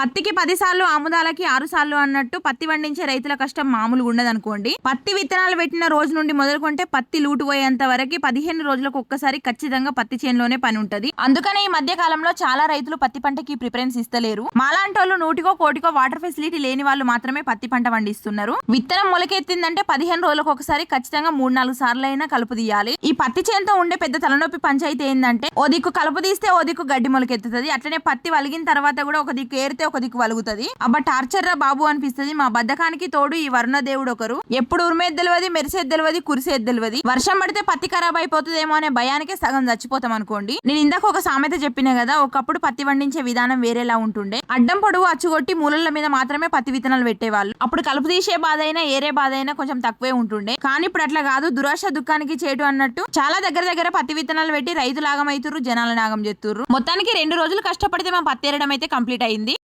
పత్తికి పది సార్లు ఆముదాలకి ఆరు సార్లు అన్నట్టు పత్తి పండించే రైతుల కష్టం మామూలుగా ఉండదు అనుకోండి పత్తి విత్తనాలు పెట్టిన రోజు నుండి మొదలుకుంటే పత్తి లూటు పోయేంత వరకు పదిహేను రోజులకు ఒక్కసారి ఖచ్చితంగా పత్తి చేనులోనే పని ఉంటది. అందుకనే ఈ మధ్య కాలంలో చాలా రైతులు పత్తి పంటకి ప్రిఫరెన్స్ ఇస్తలేరు. మాలాంటోళ్ళు నూటికో కోటికో వాటర్ ఫెసిలిటీ లేని వాళ్ళు మాత్రమే పత్తి పంట పండిస్తున్నారు. విత్తనం మొలకెత్తిందంటే పదిహేను రోజులకు ఒకసారి ఖచ్చితంగా మూడు నాలుగు సార్లు అయినా కలుపు తీయాలి. ఈ పత్తి చేనుతో ఉండే పెద్ద తలనొప్పి పంచాయితీ ఏంటంటే ఓ దిక్కు కలుపు తీస్తే ఓ దిక్కు గడ్డి మొలకెత్తుతుంది. అట్లనే పత్తి వలిగిన తర్వాత కూడా ఒక దిక్కు ఏరితే ఒక దిక్కు వలుగుతుంది. అబ్బా టార్చర్ రా బాబు అనిపిస్తుంది. మా బద్దకానికి తోడు ఈ వరుణ దేవుడు ఒకరు. ఎప్పుడు ఉరిమేది తెలియదు మెరిసేది తెలియదు కురిసేది తెలియదు వర్షం పడితే పత్తి ఖరాబ్ అయిపోతుందేమో అనే భయానికే సగం చచ్చిపోతాం అనుకోండి. నేను ఇందాక ఒక సామెత చెప్పిన కదా ఒకప్పుడు పత్తి పండించే విధానం వేరేలా ఉంటుండే. అడ్డం పొడవు అచ్చుగొట్టి మూలల మీద మాత్రమే పత్తి విత్తనాలు పెట్టేవాళ్ళు. అప్పుడు కలుపు తీసే బాధ అయినా ఏరే బాధ అయినా కొంచెం తక్కువే ఉంటుండే. కానీ ఇప్పుడు అట్లా కాదు. దురాశ దుఃఖానికి చేటు అన్నట్టు చాలా దగ్గర దగ్గర పత్తి విత్తనాలు పెట్టి రైతు లాగం అవుతుర్రు జనాల నాగం చేస్తుర్రు మొత్తానికి రెండు రోజులు కష్టపడితే మా పత్తి ఏరడం అయితే కంప్లీట్ అయింది.